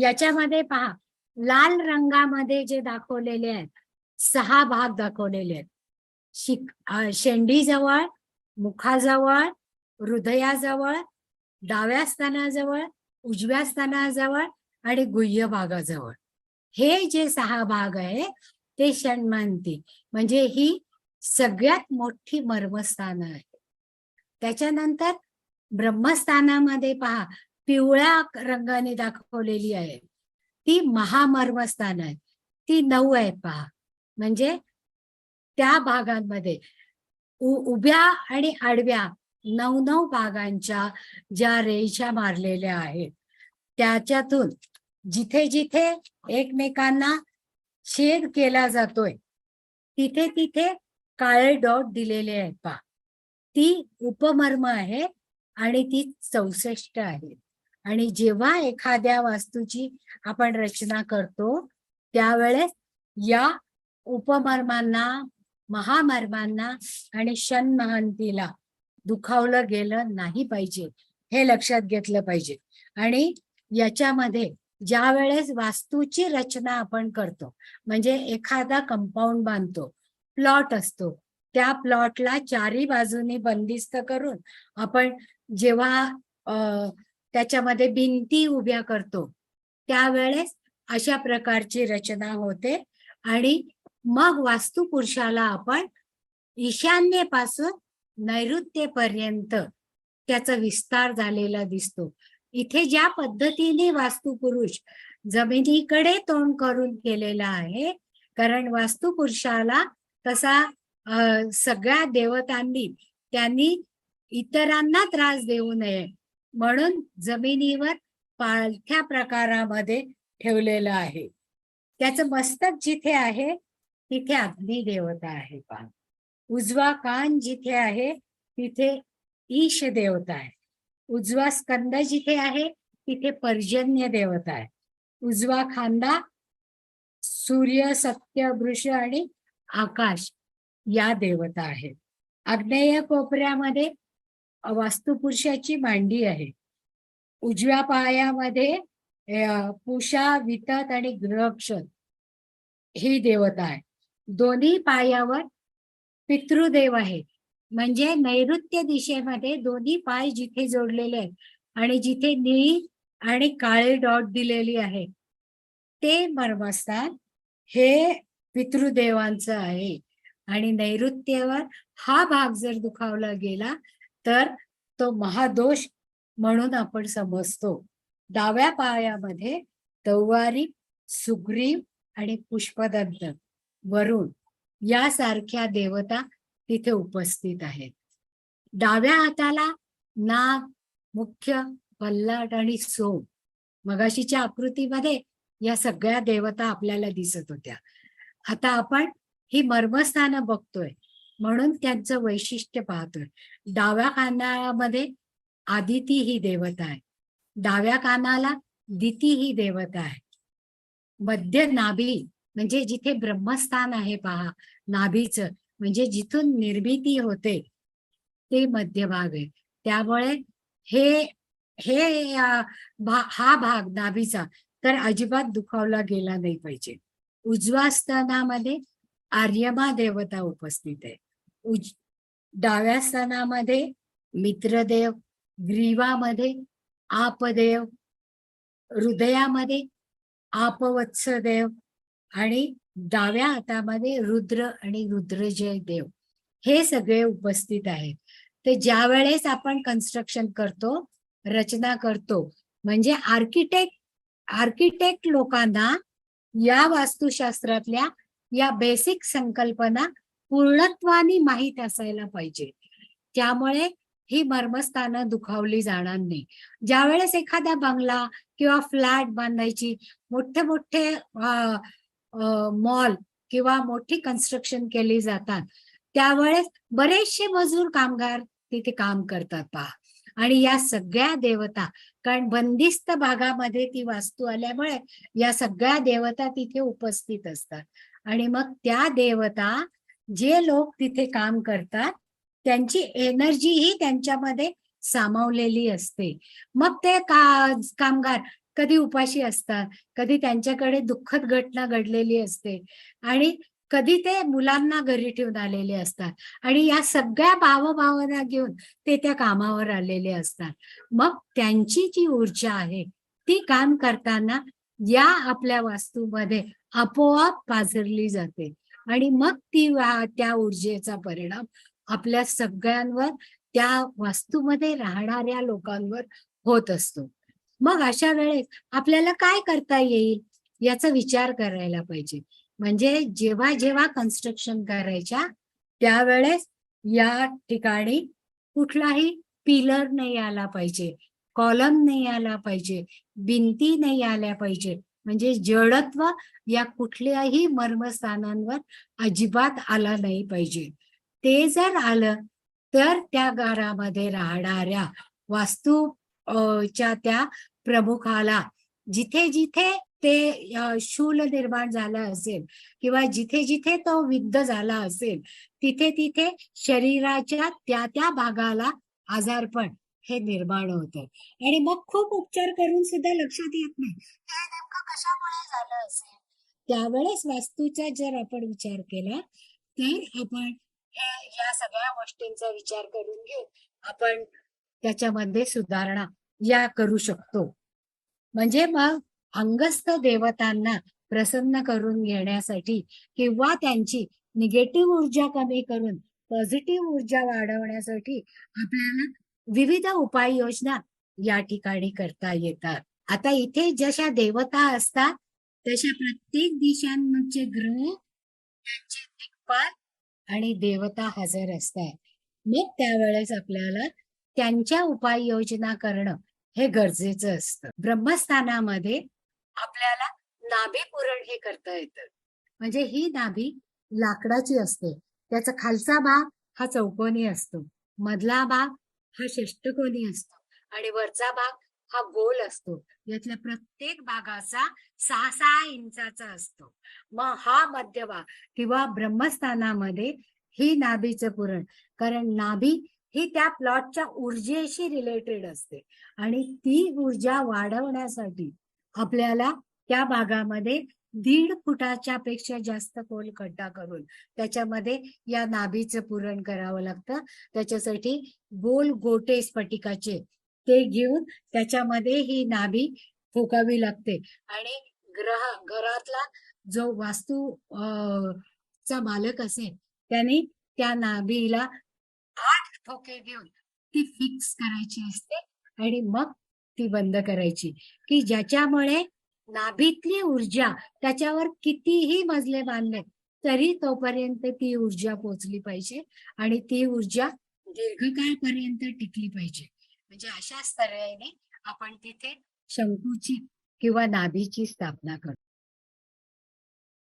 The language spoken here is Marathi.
याच्यामध्ये पहा लाल रंगामध्ये जे दाखवलेले आहेत सहा भाग दाखवलेले आहेत. शिक शेंडीजवळ मुखाजवळ हृदयाजवळ डाव्या स्थानाजवळ उजव्या स्थानाजवळ आणि गुह्य भागाजवळ. हे जे सहा भाग आहे ते षण्मांती म्हणजे ही सगळ्यात मोठी मर्मस्थान आहे त्याच्यानंतर ब्रह्मस्थानामध्ये पहा पिवळ्या रंगाने दाखवलेली आहे. ती महामर्मस्थान आहे. ती नऊ आहे पहा. म्हणजे त्या भागांमध्ये उ- उभ्या आणि आडव्या नऊ नऊ भागांच्या ज्या रेषा मारलेल्या आहेत त्याच्यातून जिथे जिथे एकमेकांना छेद केला जातोय तिथे तिथे काळे डॉट दिलेले आहेत पा ती उपमर्म आहे आणि ती चौसष्ट आहे. आणि जेव्हा एखाद्या वास्तूची आपण रचना करतो त्यावेळेस या उपमर्मांना महामर्मांना आणि षण्महांतीला दुखावलं गेलं नाही पाहिजे हे लक्षात घेतलं पाहिजे. आणि याच्यामध्ये ज्या वेळेस वास्तूची रचना आपण करतो म्हणजे एखादा कंपाऊंड बांधतो प्लॉट असतो त्या प्लॉटला चारी बाजूनी बंदिस्त करून आपण जेव्हा त्याच्यामध्ये भिंती उभ्या करतो. त्यावेळेस अशा प्रकारची रचना होते आणि मग वास्तुपुरुषाला आपण ईशान्येपासून नैऋत्येपर्यंत त्याचा विस्तार झालेला दिसतो. इथे ज्या पद्धतीने वास्तुपुरुष जमिनीकडे तोंड करून केलेला आहे कारण वास्तुपुरुषाला तसा सगळ्या देवतांनी त्यांनी इतरांना त्रास देऊ नये म्हणून जमिनीवर पालथ्या प्रकारामध्ये ठेवलेलं आहे. त्याचं मस्तक जिथे आहे तिथे अग्निदेवता आहे पहा. उजवा कान जिथे आहे तिथे ईश देवता आहे. उजवा स्कंद जिथे आहे तिथे पर्जन्य देवता आहे. उजवा खांदा सूर्य सत्य वृष आणि आकाश या देवता आहेत. आग्नेय कोपऱ्यामध्ये वास्तुपुरुषाची मांडी आहे. उजव्या पायामध्ये पुषा वितत आणि ग्रहक्षर ही देवता आहे. दोन्ही पायावर पितृदेव आहे. म्हणजे नैऋत्य दिशेमध्ये दोन्ही पाय जिथे जोडलेले आहेत आणि जिथे निळी आणि काळे डॉट दिलेली आहे ते मर्मस्थान हे पितृदेवांचं आहे. आणि नैऋत्यवर हा भाग जर दुखावला गेला तर तो महादोष म्हणून आपण समजतो. डाव्या पायामध्ये तौवारी सुग्रीव आणि पुष्पदंत वरुण यासारख्या देवता तिथे उपस्थित आहेत. डाव्या हाताला नाग मुख्य पल्लट आणि सोम मगाशीच्या आकृतीमध्ये या सगळ्या देवता आपल्याला दिसत होत्या. आता आपण ही मर्मस्थानं बघतोय. म्हणून त्यांचं वैशिष्ट्य पाहतोय. डाव्या कानामध्ये आदिती ही देवता आहे. डाव्या कानाला दिती ही देवता आहे. मध्य नाभी म्हणजे जिथे ब्रह्मस्थान आहे पहा नाभीचं म्हणजे जिथून निर्मिती होते ते मध्यभाग आहे. त्यामुळे हे हे भा- हा भाग नाभीचा तर अजिबात दुखावला गेला नाही पाहिजे. उजवा स्थानामध्ये आर्यमा देवता उपस्थित आहे. उज डाव्या स्थानामध्ये मित्रदेव ग्रीवामध्ये आपदेव हृदयामध्ये आपवत्सदेव आणि डाव्या हातामध्ये रुद्र आणि रुद्रजय देव. हे सगळे उपस्थित आहेत. ते ज्या वेळेस आपण कन्स्ट्रक्शन करतो रचना करतो म्हणजे आर्किटेक्ट आर्किटेक्ट लोकांना या वास्तुशास्त्रातल्या या बेसिक संकल्पना पूर्णत्वाने माहीत असायला पाहिजे. त्यामुळे ही मर्मस्थानं दुखावली जाणार नाही. ज्यावेळेस एखादा बंगला किंवा फ्लॅट बांधायची मोठे मोठे मॉल किंवा मोठी कन्स्ट्रक्शन केली जातात त्यावेळेस बरेचसे मजूर कामगार तिथे काम करतात पहा. आणि या सगळ्या देवता कारण बंदिस्त भागामध्ये ती वास्तू आल्यामुळे या सगळ्या देवता तिथे उपस्थित असतात. आणि मग त्या देवता जे लोक तिथे काम करतात त्यांची एनर्जी ही त्यांच्यामध्ये सामावलेली असते. मग ते का कामगार कधी उपाशी असतात कधी त्यांच्याकडे दुःखद घटना घडलेली असते आणि कधी ते मुलांना घरी ठेवून आलेले असतात आणि या सगळ्या भावभावना घेऊन ते त्या कामावर आलेले असतात. मग त्यांची जी ऊर्जा आहे ती काम करताना या आपल्या वास्तूमध्ये आपोआप पाझरली जाते. आणि मग ती त्या ऊर्जेचा परिणाम आपल्या सगळ्यांवर त्या वास्तूमध्ये राहणाऱ्या लोकांवर होत असतो. मग अशा वेळेस आपल्याला काय करता येईल याचा विचार करायला पाहिजे. म्हणजे जेव्हा जेव्हा कन्स्ट्रक्शन करायच्या त्यावेळेस या ठिकाणी कुठलाही पिलर नाही आला पाहिजे. कॉलम नाही आला पाहिजे. भिंती नाही आल्या पाहिजे. म्हणजे जडत्व या कुठल्याही मर्मस्थानांवर अजिबात आला नाही पाहिजे. ते जर आलं तर त्या घरामध्ये राहणाऱ्या वास्तू च्या त्या प्रमुखाला जिथे जिथे ते शूल निर्माण झालं असेल किंवा जिथे जिथे तो विद्ध झाला असेल तिथे तिथे शरीराच्या त्या त्या भागाला आजारपण हे निर्माण होतं. आणि मग खूप उपचार करून सुद्धा लक्षात येत नाही. नेमकं कशामुळे झालं असेल? त्यावेळेस वास्तूचा जर आपण विचार केला तर आपण या सगळ्या गोष्टींचा विचार करून घेऊन आपण त्याच्यामध्ये सुधारणा या करू शकतो. म्हणजे मग अंगस्थ देवतांना प्रसन्न करून घेण्यासाठी किंवा त्यांची निगेटिव्ह ऊर्जा कमी करून पॉझिटिव्ह ऊर्जा वाढवण्यासाठी आपल्याला विविध उपाययोजना या ठिकाणी करता येतात. आता इथे जशा देवता असतात तशा प्रत्येक दिशांचे ग्रह त्यांचे दिग्पाल आणि देवता हजर असतात. मग त्यावेळेस आपल्याला त्यांच्या उपाययोजना करणं हे गरजेचं असतं. ब्रह्मस्थानामध्ये आपल्याला नाभी पुरण हे करता येतं. म्हणजे ही नाभी लाकडाची असते. त्याचा खालचा भाग हा चौकोनी असतो. मधला भाग हा षष्टकोनी असतो. आणि वरचा भाग हा गोल असतो. यातल्या प्रत्येक भागाचा सहा सहा इंचाचा असतो. मग हा मध्यभाग किंवा ब्रह्मस्थानामध्ये ही नाभीचं पुरण. कारण नाभी ही त्या प्लॉटच्या ऊर्जेशी रिलेटेड असते. आणि ती ऊर्जा वाढवण्यासाठी आपल्याला त्या भागामध्ये दीड फुटाच्या पेक्षा जास्त खोल खड्डा करून त्याच्यामध्ये या नाभीचं पुरण करावं लागतं. त्याच्यासाठी गोल गोटे स्फटिकाचे ते घेऊन त्याच्यामध्ये ही नाभी फुकावी लागते. आणि ग्रह घरातला जो वास्तू चा मालक असेल त्याने त्या नाभीला आठ ठोके देऊन ती फिक्स करायची असते आणि मग ती बंद करायची. की ज्याच्यामुळे नाभीतली ऊर्जा त्याच्यावर कितीही मजले बांधले तरी तोपर्यंत ती ऊर्जा पोचली पाहिजे आणि ती ऊर्जा दीर्घकाळपर्यंत टिकली पाहिजे. म्हणजे अशाच तऱ्हेने आपण तिथे शंकूची किंवा नाभीची स्थापना करतो.